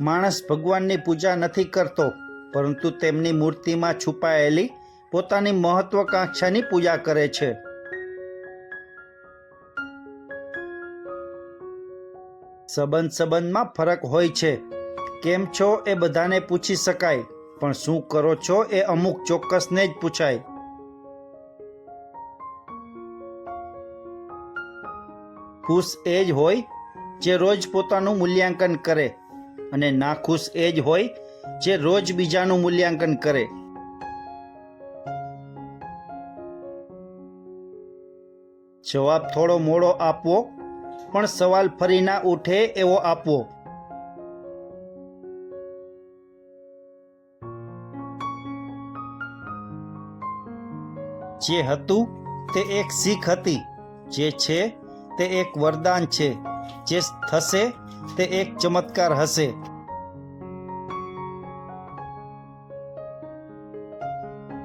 માણસ ભગવાનની પૂજા નથી કરતો, પરંતુ તેમની મૂર્તિમાં છુપાયેલી પોતાની મહત્વકાંક્ષાની પૂજા કરે છે. સંબંધ સંબંધમાં ફરક હોય છે. કેમ છો એ બધાને પૂછી શકાય, પણ શું કરો છો એ અમુક ચોક્કસને જ પૂછાય. ખુશ એ જ હોય, જે રોજ પોતાનું મૂલ્યાંકન કરે. અને નાખુશ એ જ હોય જે રોજ બીજાનું મૂલ્યાંકન કરે. જવાબ થોડો મોડો આપવો, પણ સવાલ ફરી ના ઉઠે એવો આપવો. જે હતું તે એક શીખ હતી, જે છે તે એક વરદાન છે. જે થશે તે એક ચમત્કાર હશે.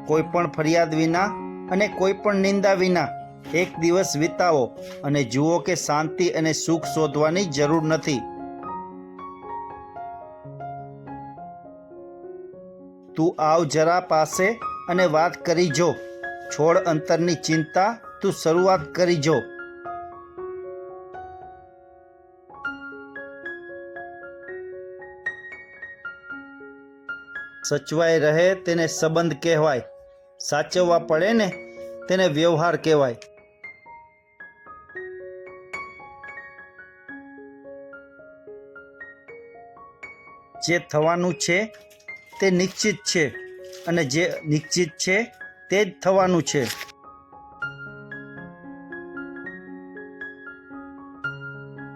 કોઈ પણ ફરિયાદ વિના અને કોઈ પણ નિંદા વિના એક દિવસ વિતાવો અને જુઓ કે શાંતિ અને સુખ શોધવાની જરૂર નથી. તું આવ જરા પાસે અને વાત કરી જો. છોડ અંતરની ચિંતા તું શરૂઆત કરી જો. સચવાઈ રહે તેને સંબંધ કહેવાય. સાચવવા પડે ને તેને વ્યવહાર કહેવાય. જે થવાનું છે તે નિશ્ચિત છે અને જે નિશ્ચિત છે તે જ થવાનું છે.